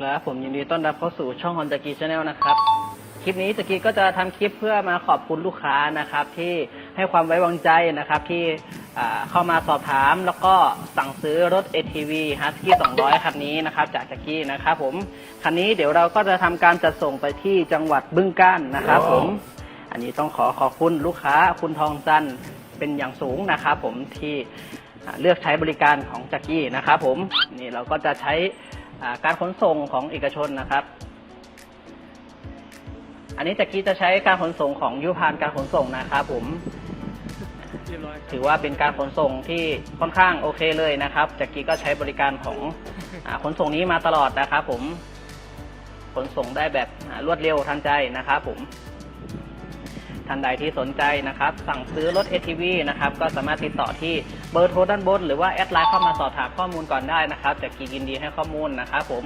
ครับ ผมยินดีต้อนรับเข้าสู่ช่องฮอนจากีชาแนลนะครับ คลิปนี้จากีก็จะทำคลิปเพื่อมาขอบคุณลูกค้านะครับ ที่ให้ความไว้วางใจนะครับ ที่เข้ามาสอบถามแล้วก็สั่งซื้อรถ ATV Husky 200 คันนี้นะครับ จากจากกี้นะครับ ผมคันนี้เดี๋ยวเราก็จะทำการจัดส่งไปที่จังหวัดบึงกาฬนะครับ ผม อันนี้ต้องขอขอบคุณลูกค้าคุณทองจันทร์เป็นอย่างสูงนะครับ ผมที่เลือกใช้บริการของจักกี้นะครับ ผมนี่เราก็จะใช้ การขนส่งของเอกชนนะครับ อันนี้จักกี้จะใช้การขนส่งของยุพานการขนส่งนะครับผมถือว่าเป็นการขนส่งที่ค่อนข้างโอเคเลยนะครับจักกี้ก็ใช้บริการของขนส่งนี้มาตลอดนะครับผม ขนส่งได้แบบรวดเร็วทันใจนะครับผม ท่านใดที่สนใจนะครับสั่งซื้อรถ ATV นะครับก็สามารถติดต่อที่เบอร์โทรด้านบน หรือว่าแอดไลน์เข้ามาสอบถามข้อมูลก่อนได้นะครับจักกี้ยินดีให้ข้อมูลนะครับผม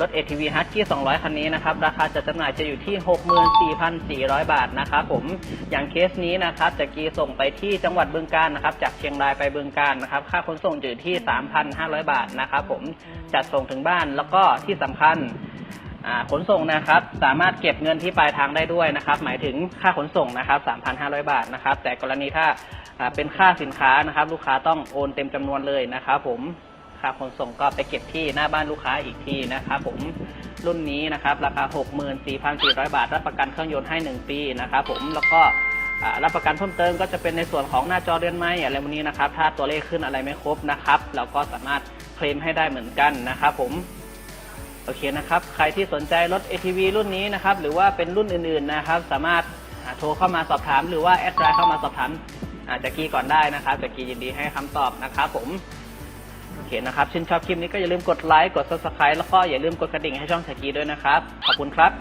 รถ ATV Husky 200 คันนี้นะครับ ราคาจัดจำหน่ายจะอยู่ที่ 64,400 บาทนะครับผม อย่างเคสนี้นะครับจะกีส่งไปที่จังหวัดบึงกาฬนะครับ จากเชียงรายไปบึงกาฬนะครับ ค่าขนส่งอยู่ที่ 3,500 บาทนะครับผม จัดส่งถึงบ้านแล้วก็ที่สำคัญ ขนส่งนะครับสามารถเก็บเงินที่ปลายทางได้ด้วยนะครับ หมายถึงค่าขนส่งนะครับ 3,500 บาทนะครับ แต่กรณีถ้าเป็นค่าสินค้านะครับ ลูกค้าต้องโอนเต็มจำนวนเลยนะครับผมค่าขนส่งก็ไปเก็บที่หน้าบ้านลูกค้าอีกทีนะครับผมรุ่นนี้นะครับราคา 64,400 บาท รับประกันเครื่องยนต์ให้ 1 ปีนะครับผมแล้วก็รับประกันเพิ่มเติมก็จะเป็นในส่วนของหน้าจอเดือนไม้อะไรพวกนี้นะครับ ถ้าตัวเลขขึ้นอะไรไม่ครบนะครับ เราก็สามารถเคลมให้ได้เหมือนกันนะครับผม โอเคนะครับ ใครที่สนใจรถ ATV รุ่นนี้นะครับ หรือว่าเป็นรุ่นอื่นๆนะครับ สามารถโทรเข้ามาสอบถาม หรือว่าแอดไลน์เข้ามาสอบถามแจากกี้ก่อนได้นะครับจากกี้ยินดีให้คำตอบนะครับผมโอเคนะครับชื่นชอบคลิปนี้ก็อย่าลืมกดไลค์กด subscribe แล้วก็อย่าลืมกดกระดิ่งให้ช่องแจ็กีด้วยนะครับ ขอบคุณครับ